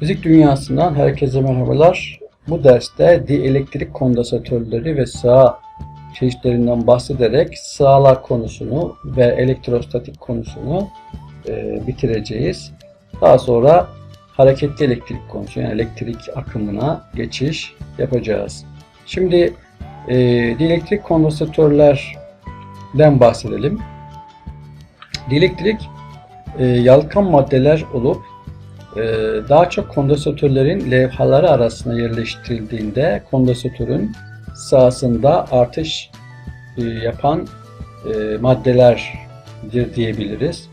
Fizik dünyasından herkese merhabalar. Bu derste dielektrik kondansatörleri ve sağ çeşitlerinden bahsederek sağlar konusunu ve elektrostatik konusunu e, bitireceğiz. Daha sonra hareketli elektrik konusu yani elektrik akımına geçiş yapacağız. Şimdi e, dielektrik kondansatörlerden bahsedelim. Dielektrik e, yalkan maddeler olup daha çok kondansatörlerin levhaları arasına yerleştirildiğinde kondansatörün sahasında artış e, yapan e, maddelerdir diyebiliriz.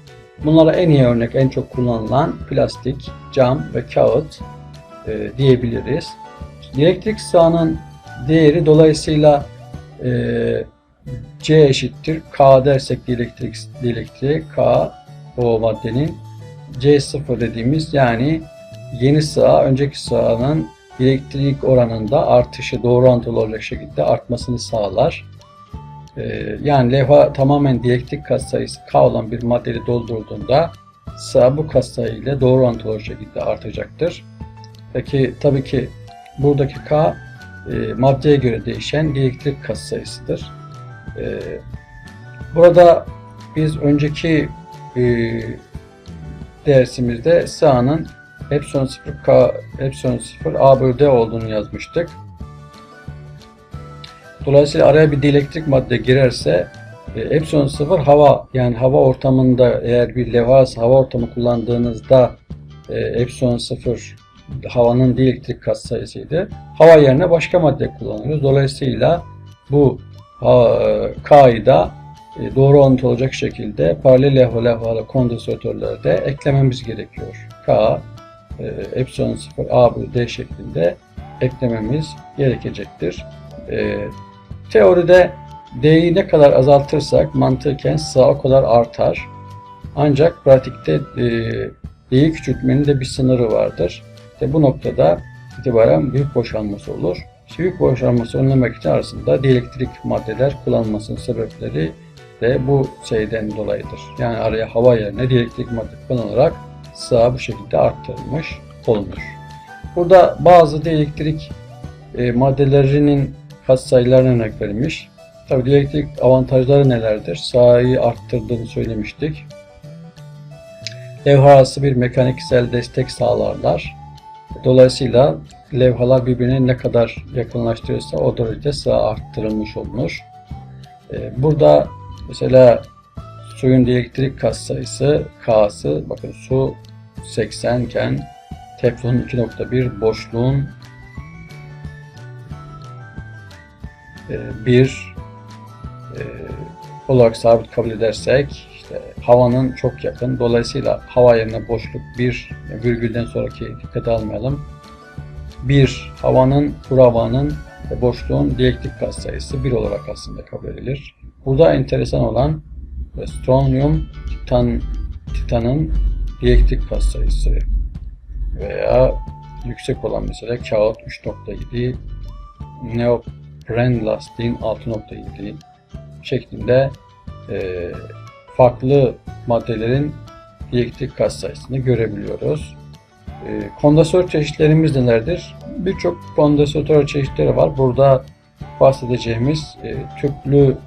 Bunlara en iyi örnek, en çok kullanılan plastik, cam ve kağıt e, diyebiliriz. Elektrik sahanın değeri dolayısıyla C eşittir K dersek elektrik elektriği K o maddenin C0 dediğimiz yani yeni saha önceki sahanın elektrik oranında artışı doğru orantılı olacak şekilde artmasını sağlar. Ee, yani levha tamamen dielektrik katsayısı K olan bir maddeyle doldurulduğunda saha bu katsayı ile doğru orantılı olacak şekilde artacaktır. Peki tabii ki buradaki K e, maddeye göre değişen dielektrik katsayısıdır. E, burada biz önceki e, dersimizde sahanın epsilon 0 K epsilon 0 A bölü D olduğunu yazmıştık. Dolayısıyla araya bir dielektrik madde girerse e, epsilon 0 hava yani hava ortamında eğer bir levha hava ortamı kullandığınızda e, epsilon 0 havanın dielektrik katsayısıydı. Hava yerine başka madde kullanıyoruz. Dolayısıyla bu K'yı da doğru orantılı olacak şekilde paralel levha levhalı kondansatörlerde eklememiz gerekiyor. K e, epsilon 0 A bölü D şeklinde eklememiz gerekecektir. E, teoride D'yi ne kadar azaltırsak mantıken sağ o kadar artar. Ancak pratikte e, D'yi küçültmenin de bir sınırı vardır. İşte bu noktada itibaren büyük boşalması olur. Büyük boşalması önlemek için arasında dielektrik maddeler kullanılmasının sebepleri de bu şeyden dolayıdır. Yani araya hava yerine dielektrik madde kullanılarak sağ bu şekilde arttırılmış olunur. Burada bazı dielektrik e, maddelerinin katsayılarına örnek verilmiş. Tabi dielektrik avantajları nelerdir? Sahayı arttırdığını söylemiştik. Levha arası bir mekaniksel destek sağlarlar. Dolayısıyla levhalar birbirine ne kadar yakınlaştırırsa o derecede sağ arttırılmış olunur. E, burada Mesela suyun dielektrik katsayısı K'sı bakın su 80 iken teflon 2.1 boşluğun 1 e, e, olarak sabit kabul edersek işte havanın çok yakın. Dolayısıyla hava yerine boşluk 1 virgülden sonraki dikkate almayalım. 1 havanın, kuru havanın boşluğun dielektrik katsayısı 1 olarak aslında kabul edilir. Burada enteresan olan strontium titan, titanın dielektrik katsayısı veya yüksek olan mesela kağıt 3.7 neopren lastiğin 6.7 şeklinde e, farklı maddelerin dielektrik katsayısını görebiliyoruz. E, kondansatör çeşitlerimiz nelerdir? Birçok kondansatör çeşitleri var. Burada bahsedeceğimiz e, tüplü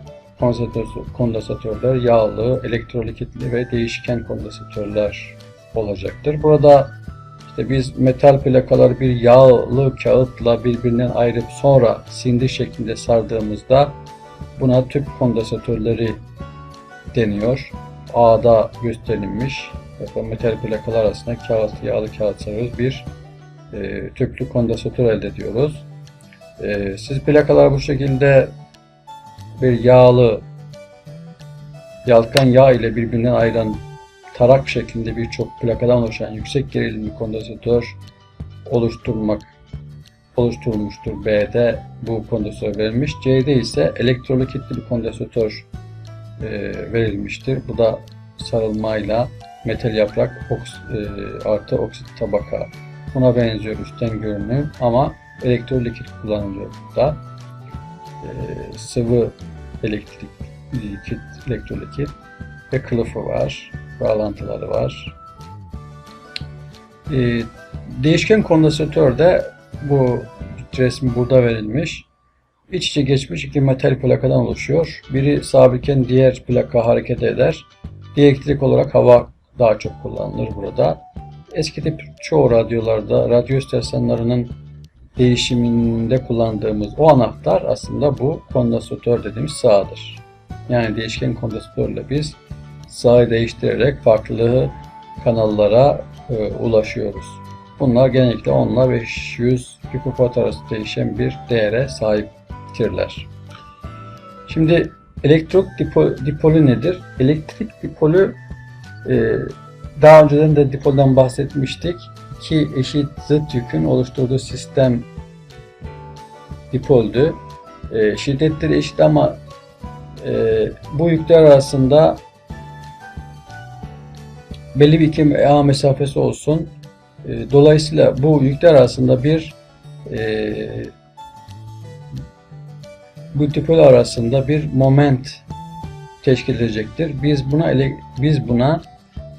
kondansatörler yağlı, elektrolikitli ve değişken kondansatörler olacaktır. Burada işte biz metal plakaları bir yağlı kağıtla birbirinden ayırıp sonra sindi şeklinde sardığımızda buna tüp kondansatörleri deniyor. A'da gösterilmiş metal plakalar arasında kağıt, yağlı kağıt sarıyoruz. Bir e, tüplü kondansatör elde ediyoruz. E, siz plakalar bu şekilde bir yağlı yalkan yağ ile birbirinden ayıran tarak şeklinde birçok plakadan oluşan yüksek gerilimli kondansatör oluşturmak oluşturulmuştur. B'de bu kondansatör verilmiş. C'de ise elektrolikitli bir kondansatör e, verilmiştir. Bu da sarılmayla metal yaprak oks, e, artı oksit tabaka. Buna benziyor üstten görünüm ama elektrolikit kullanılıyor burada. E, sıvı elektrik likit, elektrolikit ve kılıfı var. Bağlantıları var. E, değişken kondansatör de bu resmi burada verilmiş. İç içe geçmiş iki metal plakadan oluşuyor. Biri sabitken diğer plaka hareket eder. Dielektrik olarak hava daha çok kullanılır burada. Eski tip çoğu radyolarda, radyo istasyonlarının değişiminde kullandığımız o anahtar aslında bu kondansatör dediğimiz sağdır. Yani değişken kondansatörle biz sağı değiştirerek farklı kanallara e, ulaşıyoruz. Bunlar genellikle 10 ile 500 pikowatt arası değişen bir değere sahiptirler. Şimdi elektrik dipo- dipolü nedir? Elektrik dipolü e, daha önceden de dipoldan bahsetmiştik. İki eşit zıt yükün oluşturduğu sistem dipoldü. E, şiddetleri eşit ama e, bu yükler arasında belli bir iki A mesafesi olsun. E, dolayısıyla bu yükler arasında bir e, bu dipol arasında bir moment teşkil edecektir. Biz buna ele, biz buna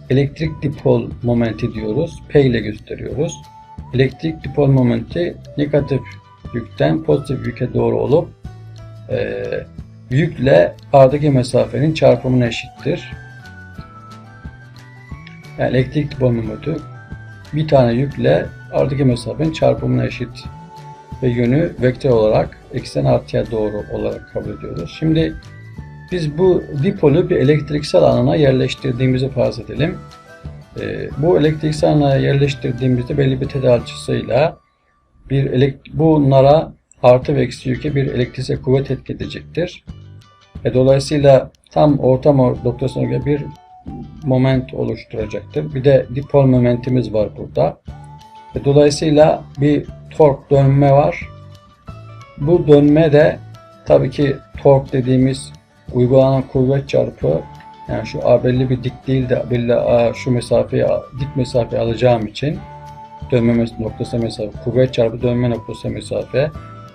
elektrik dipol momenti diyoruz. P ile gösteriyoruz. Elektrik dipol momenti negatif yükten pozitif yüke doğru olup e, yükle aradaki mesafenin çarpımına eşittir. Yani elektrik dipol momenti bir tane yükle aradaki mesafenin çarpımına eşit ve yönü vektör olarak eksen artıya doğru olarak kabul ediyoruz. Şimdi biz bu dipolü bir elektriksel alana yerleştirdiğimizi farz edelim. Ee, bu elektriksel alana yerleştirdiğimizde belli bir tedarikçısıyla bir elekt bunlara artı ve eksi yüke bir elektriksel kuvvet etki edecektir. Ve dolayısıyla tam ortam noktasına göre bir moment oluşturacaktır. Bir de dipol momentimiz var burada. Ve dolayısıyla bir tork dönme var. Bu dönme de tabii ki tork dediğimiz uygulanan kuvvet çarpı yani şu A belli bir dik değil de belli A şu mesafeyi dik mesafeyi alacağım için dönme noktası mesafe kuvvet çarpı dönme noktası mesafe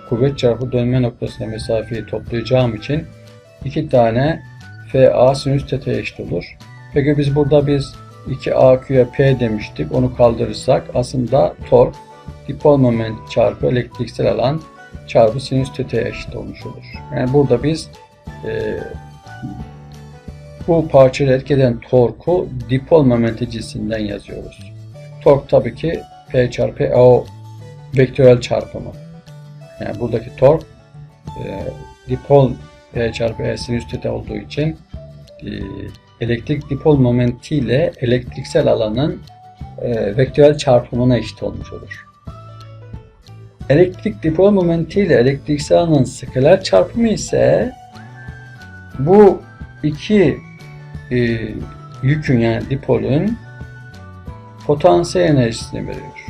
kuvvet çarpı dönme noktasına mesafeyi toplayacağım için iki tane FA sinüs θ eşit olur. Peki biz burada biz 2AQ'ya P demiştik. Onu kaldırırsak aslında tork dipol moment çarpı elektriksel alan çarpı sinüs θ'ye eşit olmuş olur. Yani burada biz e, bu parçayı etkeden torku dipol momenti cinsinden yazıyoruz. Tork tabii ki P çarpı O vektörel çarpımı. Yani buradaki tork e, dipol P çarpı E sinüs θ olduğu için e, elektrik dipol momenti ile elektriksel alanın e, vektörel çarpımına eşit olmuş olur. Elektrik dipol momenti ile elektriksel alanın skaler çarpımı ise bu iki e, yükün yani dipolün potansiyel enerjisini veriyor.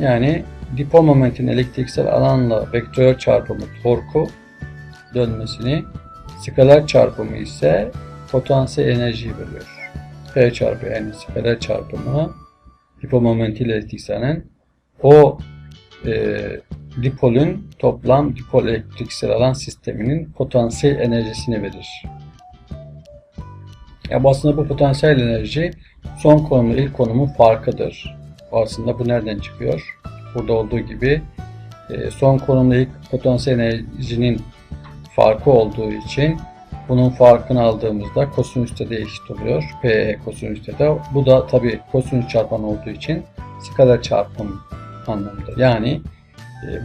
Yani dipol momentin elektriksel alanla vektörel çarpımı torku dönmesini, skaler çarpımı ise potansiyel enerjiyi veriyor. P çarpı N skaler çarpımı dipol momenti ile elektriksel o e, dipolün toplam dipol elektriksel alan sisteminin potansiyel enerjisini verir. Ya aslında bu potansiyel enerji son konumla ilk konumun farkıdır. Aslında bu nereden çıkıyor? Burada olduğu gibi e, son konumla ilk potansiyel enerjinin farkı olduğu için bunun farkını aldığımızda kosinüs de eşit oluyor. PE kosinüs de. Bu da tabi kosinüs çarpan olduğu için skaler çarpım anlamında. Yani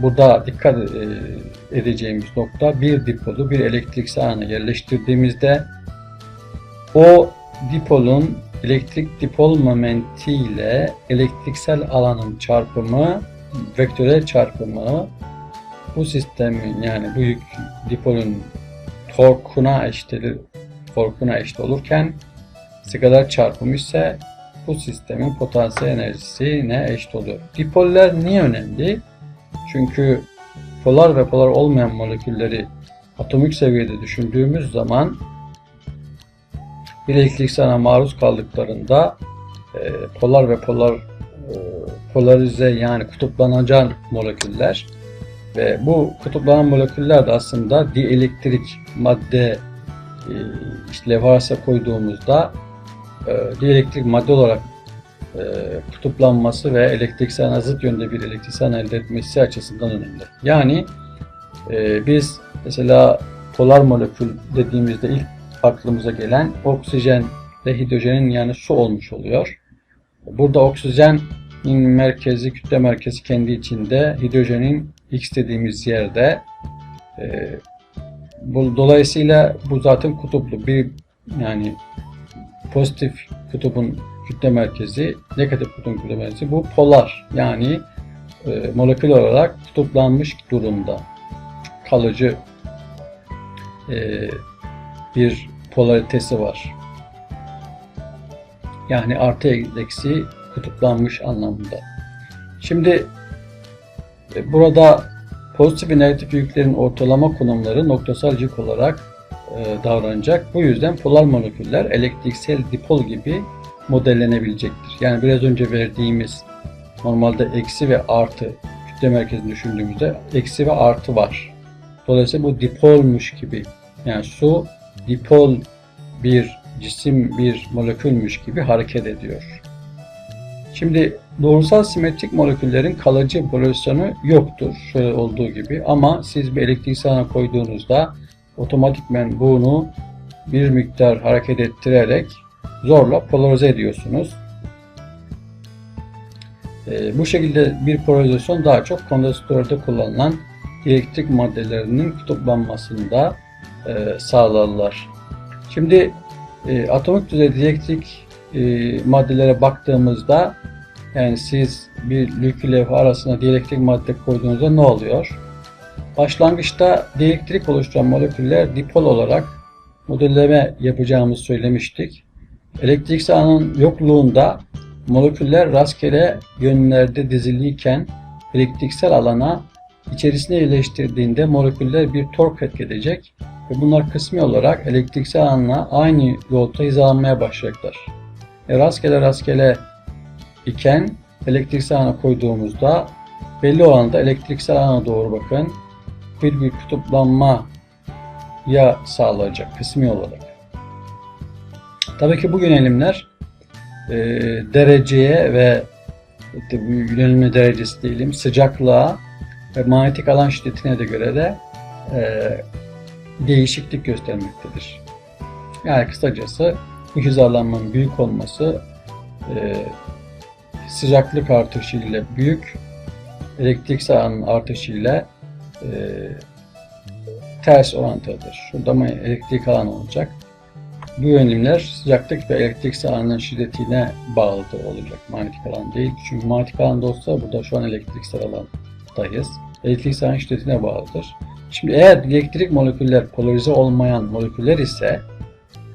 burada dikkat e, edeceğimiz nokta bir dipolu bir elektrik sahne yerleştirdiğimizde o dipolun elektrik dipol momenti ile elektriksel alanın çarpımı, vektörel çarpımı bu sistemin yani bu yük dipolun torkuna eşit, torkuna eşit olurken skaler çarpımı ise bu sistemin potansiyel enerjisine eşit oluyor. Dipoller niye önemli? Çünkü polar ve polar olmayan molekülleri atomik seviyede düşündüğümüz zaman bir elektriksel maruz kaldıklarında e, polar ve polar e, polarize yani kutuplanacak moleküller ve bu kutuplanan moleküller de aslında dielektrik madde e, işte levhasa koyduğumuzda e, dielektrik madde olarak e, kutuplanması ve elektriksel zıt yönde bir elektriksel elde etmesi açısından önemli. Yani e, biz mesela polar molekül dediğimizde ilk aklımıza gelen oksijen ve hidrojenin yani su olmuş oluyor. Burada oksijenin merkezi, kütle merkezi kendi içinde, hidrojenin X dediğimiz yerde. E, bu, dolayısıyla bu zaten kutuplu. Bir yani pozitif kutubun kütle merkezi, negatif kutubun kütle merkezi bu polar. Yani e, molekül olarak kutuplanmış durumda. Kalıcı e, bir polaritesi var. Yani artı eksi kutuplanmış anlamında. Şimdi e, burada pozitif ve negatif yüklerin ortalama konumları noktasal yük olarak e, davranacak. Bu yüzden polar moleküller elektriksel dipol gibi modellenebilecektir. Yani biraz önce verdiğimiz normalde eksi ve artı kütle merkezini düşündüğümüzde eksi ve artı var. Dolayısıyla bu dipolmuş gibi yani su dipol bir cisim bir molekülmüş gibi hareket ediyor. Şimdi doğrusal simetrik moleküllerin kalıcı polaryzasyonu yoktur şöyle olduğu gibi ama siz bir elektrik sahana koyduğunuzda otomatikmen bunu bir miktar hareket ettirerek zorla polarize ediyorsunuz. E, bu şekilde bir polarizasyon daha çok kondansatörde kullanılan elektrik maddelerinin kutuplanmasında e, sağlarlar. Şimdi e, atomik düzeyde elektrik e, maddelere baktığımızda yani siz bir lükü levha arasına diyelektrik madde koyduğunuzda ne oluyor? Başlangıçta diyelektrik oluşturan moleküller dipol olarak modelleme yapacağımızı söylemiştik. Elektrik sahanın yokluğunda moleküller rastgele yönlerde diziliyken elektriksel alana içerisine yerleştirdiğinde moleküller bir tork edecek ve bunlar kısmi olarak elektriksel alanla aynı yolda hizalanmaya başlayacaklar. E, rastgele rastgele iken elektriksel alana koyduğumuzda belli oranda elektriksel alana doğru bakın bir bir kutuplanma ya sağlayacak kısmi olarak. Tabii ki bu yönelimler e, dereceye ve işte bu yönelme derecesi diyelim sıcaklığa ve manyetik alan şiddetine de göre de e, değişiklik göstermektedir. Yani kısacası bu hizalanmanın büyük olması e, sıcaklık artışıyla büyük, elektrik sahanın artışıyla e, ters orantılıdır. Şurada elektrik alan olacak. Bu yönelimler sıcaklık ve elektrik sahanın şiddetine bağlıdır olacak. Manyetik alan değil. Çünkü manyetik alanda olsa burada şu an elektriksel alandayız. Elektrik sahanın şiddetine bağlıdır. Şimdi eğer elektrik moleküller polarize olmayan moleküller ise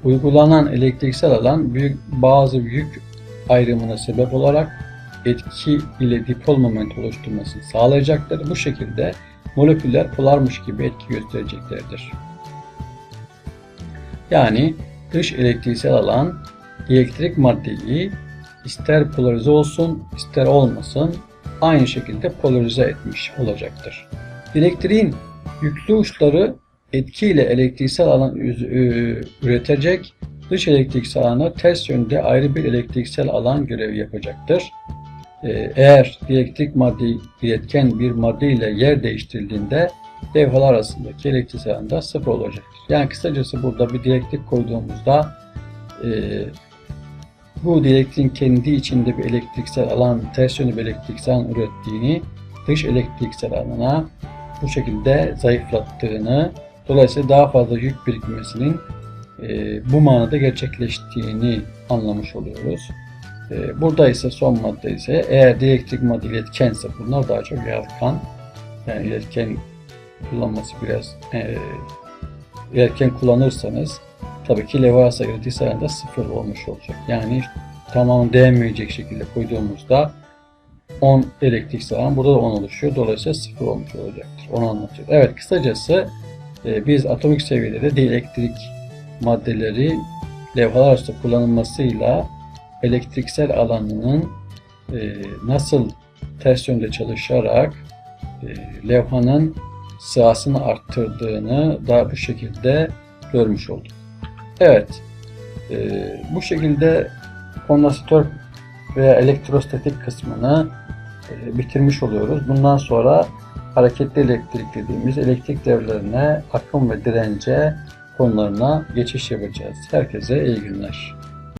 uygulanan elektriksel alan büyük bazı yük ayrımına sebep olarak etki ile dipol moment oluşturmasını sağlayacaktır. Bu şekilde moleküller polarmış gibi etki göstereceklerdir. Yani dış elektriksel alan elektrik maddeyi ister polarize olsun ister olmasın aynı şekilde polarize etmiş olacaktır. Elektriğin yüklü uçları etkiyle elektriksel alan üretecek, dış elektriksel alana ters yönde ayrı bir elektriksel alan görevi yapacaktır. Ee, eğer elektrik madde iletken bir madde ile yer değiştirildiğinde levhalar arasındaki elektriksel alan da sıfır olacaktır. Yani kısacası burada bir direktrik koyduğumuzda e, bu direktriğin kendi içinde bir elektriksel alan, ters yönlü bir elektriksel alan ürettiğini dış elektriksel alana bu şekilde zayıflattığını, dolayısıyla daha fazla yük birikmesinin e, bu manada gerçekleştiğini anlamış oluyoruz. E, burada ise son madde ise eğer dielektrik madde iletkense bunlar daha çok yatkın. Yani iletken kullanması biraz e, iletken kullanırsanız tabii ki levhasa girdiği sırada sıfır olmuş olacak. Yani tamamen değmeyecek şekilde koyduğumuzda 10 elektrik sağlam. Burada da 10 oluşuyor. Dolayısıyla 0 olmuş olacaktır. Onu anlatıyor. Evet kısacası e, biz atomik seviyede dielektrik maddeleri levhalar arasında kullanılmasıyla elektriksel alanının e, nasıl ters yönde çalışarak e, levhanın sırasını arttırdığını da bu şekilde görmüş olduk. Evet, e, bu şekilde kondansatör veya elektrostatik kısmını e, bitirmiş oluyoruz. Bundan sonra hareketli elektrik dediğimiz elektrik devrelerine, akım ve dirence konularına geçiş yapacağız. Herkese iyi günler.